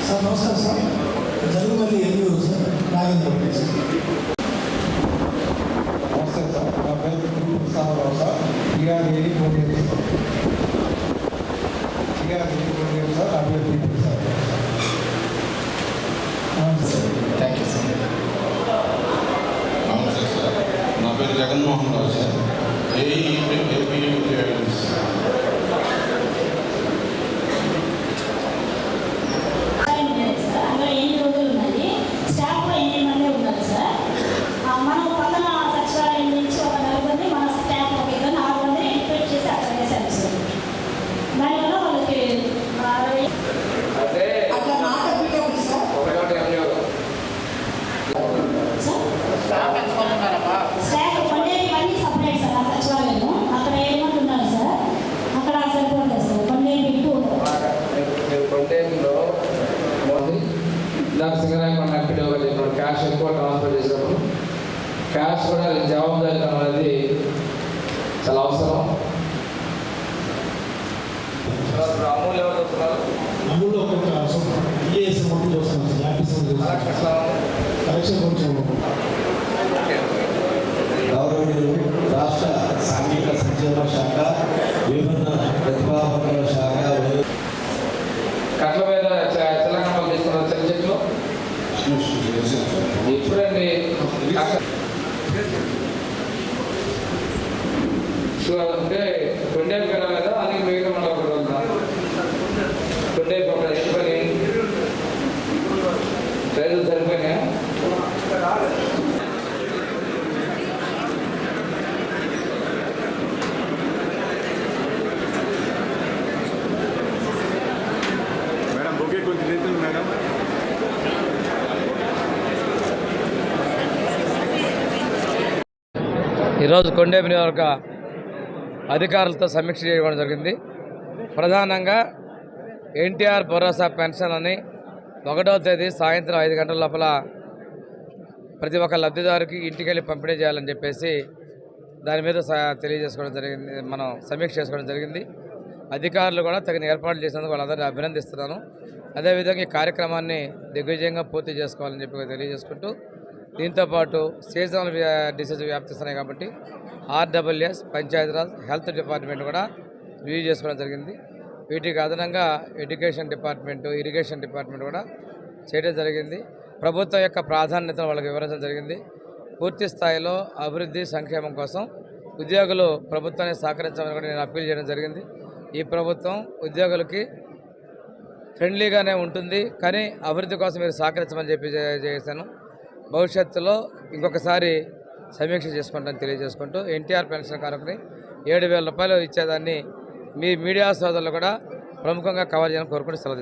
Sir. నమస్కారం sir Jarugumalli MEO sir Nagendra నమస్తే sir నా పేరు Krishnarao sir TRAD coordinator sir TRAD coordinator sir నా పేరు Deepak sir thank you sir నమస్తే సార్ నా పేరు జగన్మోహన్ రావు సార్ క్యాష్ ఎక్కువ ట్రాన్స్ఫర్ చేసినప్పుడు క్యాష్ కూడా జవాబుదారీతనం అనేది చాలా అవసరం. ఈఏఎస్ చూస్తున్నాం సార్ ఆఫీస్ కలెక్షన్ కొంచెం గౌరవనీయులు రాష్ట్ర సాంఘిక సంక్షేమ శాఖ విభిన్న ప్రతిభావంతుల శాఖ ఇప్పుడండి సో అంటే కొండేపు గడ మీద అని మిగతా మండలం ఈరోజు కొండేపు నియోజక అధికారులతో సమీక్ష చేయడం జరిగింది. ప్రధానంగా ఎన్టీఆర్ భరోసా పెన్షన్ అని ఒకటవ తేదీ సాయంత్రం ఐదు గంటల లోపల ప్రతి ఒక్క లబ్ధిదారుకి ఇంటికి వెళ్ళి పంపిణీ చేయాలని చెప్పేసి దాని మీద తెలియజేసుకోవడం జరిగింది. మనం సమీక్ష చేసుకోవడం జరిగింది. అధికారులు కూడా తగిన ఏర్పాట్లు చేసినందుకు వాళ్ళందరినీ అభినందిస్తున్నాను. అదేవిధంగా ఈ కార్యక్రమాన్ని దిగ్విజయంగా పూర్తి చేసుకోవాలని చెప్పి తెలియజేసుకుంటూ దీంతోపాటు సీజనల్ డిసీజ్ వ్యాప్తిస్తున్నాయి కాబట్టి ఆర్డబ్ల్యూఎస్ పంచాయతీరాజ్ హెల్త్ డిపార్ట్మెంట్ కూడా రివ్యూ చేసుకోవడం జరిగింది. వీటికి అదనంగా ఎడ్యుకేషన్ డిపార్ట్మెంటు ఇరిగేషన్ డిపార్ట్మెంట్ కూడా చేయడం జరిగింది. ప్రభుత్వం యొక్క ప్రాధాన్యతను వాళ్ళకి వివరించడం జరిగింది. పూర్తి స్థాయిలో అభివృద్ధి సంక్షేమం కోసం ఉద్యోగులు ప్రభుత్వాన్ని సహకరించమని కూడా నేను అప్పీల్ చేయడం జరిగింది. ఈ ప్రభుత్వం ఉద్యోగులకి ఫ్రెండ్లీగానే ఉంటుంది కానీ అభివృద్ధి కోసం మీరు సహకరించమని చెప్పి చేశాను. భవిష్యత్తులో ఇంకొకసారి సమీక్ష చేసుకుంటాను తెలియజేసుకుంటూ ఎన్టీఆర్ పెన్షన్ కానుకని ఏడు వేల రూపాయలు ఇచ్చేదాన్ని మీ మీడియా సోదరులు కూడా ప్రముఖంగా కవర్ చేయాలని కోరుకుంటూ సెలవు